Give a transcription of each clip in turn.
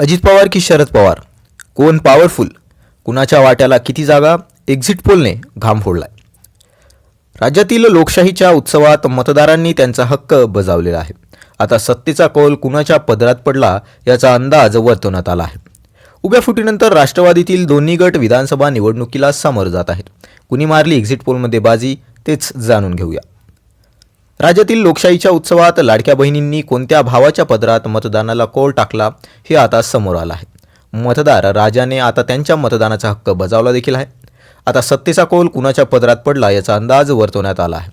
अजित पवार की शरद पवार? कोण पॉवरफुल कुणाच्या वाट्याला किती जागा? एक्झिट पोलने घाम फोडलाय. राज्यातील लोकशाहीच्या उत्सवात मतदारांनी त्यांचा हक्क बजावलेला आहे. आता सत्तेचा कौल कुणाच्या पदरात पडला याचा अंदाज वर्तवण्यात आला आहे. उभ्या फुटीनंतर राष्ट्रवादीतील दोन्ही गट विधानसभा निवडणुकीला सामोरं जात आहेत. कुणी मारली एक्झिट पोलमध्ये बाजी तेच जाणून घेऊया. राज्यातील लोकशाहीच्या उत्सवात लाडक्या बहिणींनी कोणत्या भावाच्या पदरात मतदानाला कोल टाकला हे आता समोर आलं आहे. मतदार राजाने आता त्यांच्या मतदानाचा हक्क बजावला देखील आहे. आता सत्तेचा कोल कुणाच्या पदरात पडला याचा अंदाज वर्तवण्यात आला आहे.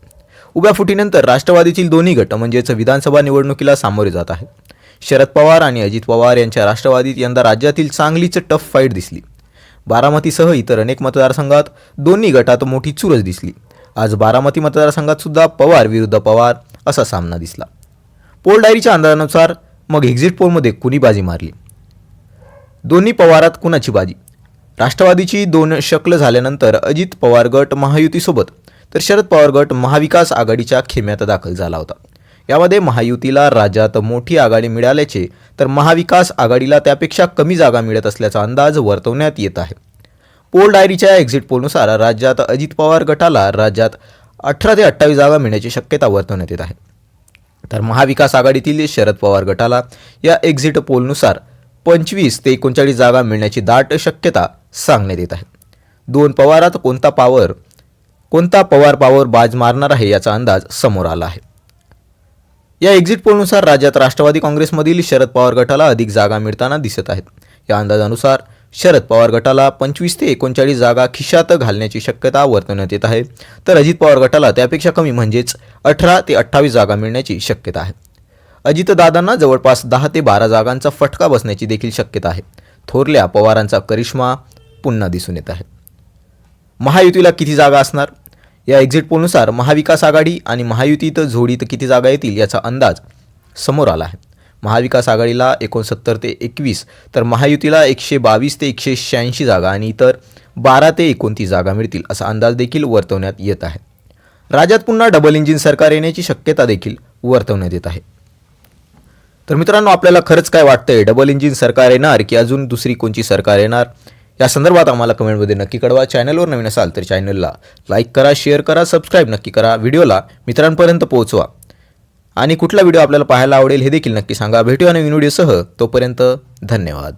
उभ्या फुटीनंतर राष्ट्रवादीतील दोन्ही गट म्हणजेच विधानसभा निवडणुकीला सामोरे जात आहेत. शरद पवार आणि अजित पवार यांच्या राष्ट्रवादीत यंदा राज्यातील चांगलीच टफ फाईट दिसली. बारामतीसह इतर अनेक मतदारसंघात दोन्ही गटात मोठी चुरस दिसली. आज बारामती मतदारसंघात सुद्धा पवार विरुद्ध पवार असा सामना दिसला. पोल डायरीच्या अंदाजानुसार मग एक्झिट पोलमध्ये कुणी बाजी मारली? दोन्ही पवारात कुणाची बाजी? राष्ट्रवादीची दोन शक्ल झाल्यानंतर अजित पवार गट महायुतीसोबत तर शरद पवार गट महाविकास आघाडीच्या खेम्यात दाखल झाला होता. यामध्ये महायुतीला राज्यात मोठी आघाडी मिळाल्याचे तर महाविकास आघाडीला त्यापेक्षा कमी जागा मिळत असल्याचा अंदाज वर्तवण्यात येत आहे. पोल डायरीच्या एक्झिट पोलनुसार राज्यात अजित पवार गटाला राज्यात अठरा ते अठ्ठावीस जागा मिळण्याची शक्यता वर्तवण्यात येत आहे. तर महाविकास आघाडीतील शरद पवार गटाला या एक्झिट पोलनुसार पंचवीस ते एकोणचाळीस जागा मिळण्याची दाट शक्यता सांगण्यात येत आहे. दोन पवारात कोणता पावर कोणता पवार पावर बाज मारणार आहे याचा अंदाज समोर आला आहे. या एक्झिट पोलनुसार राज्यात राष्ट्रवादी काँग्रेसमधील शरद पवार गटाला अधिक जागा मिळताना दिसत आहेत. या अंदाजानुसार शरद पवार गटाला पंचवीस ते एकोणचाळीस जागा खिशात घालण्याची शक्यता वर्तवण्यात येत आहे. तर अजित पवार गटाला त्यापेक्षा कमी म्हणजेच अठरा ते अठ्ठावीस जागा मिळण्याची शक्यता आहे. अजितदादांना जवळपास दहा ते बारा जागांचा फटका बसण्याची देखील शक्यता आहे. थोरल्या पवारांचा करिश्मा पुन्हा दिसून येत आहे. महायुतीला किती जागा असणार? या एक्झिट पोलनुसार महाविकास आघाडी आणि महायुतीत जोडीत किती जागा येतील याचा अंदाज समोर आला आहे. महाविकास आघाडीला एकोणसत्तर ते एकवीस तर महायुतीला एकशे बावीस ते एकशे शहाऐंशी जागा आणि इतर बारा ते एकोणतीस जागा मिळतील असा अंदाज देखील वर्तवण्यात येत आहे. राज्यात पुन्हा डबल इंजिन सरकार येण्याची शक्यता देखील वर्तवण्यात येत आहे. तर मित्रांनो आपल्याला खरंच काय वाटतंय? डबल इंजिन सरकार येणार की अजून दुसरी कोणची सरकार येणार? या संदर्भात आम्हाला कमेंटमध्ये नक्की कळवा. चॅनलवर नवीन असाल तर चॅनलला लाईक करा शेअर करा सबस्क्राईब नक्की करा. व्हिडिओला मित्रांपर्यंत पोहोचवा. आणि कुठला व्हिडिओ आपल्याला पाहायला आवडेल हे देखील नक्की सांगा. भेटूया नवीन व्हिडिओसह. तोपर्यंत धन्यवाद.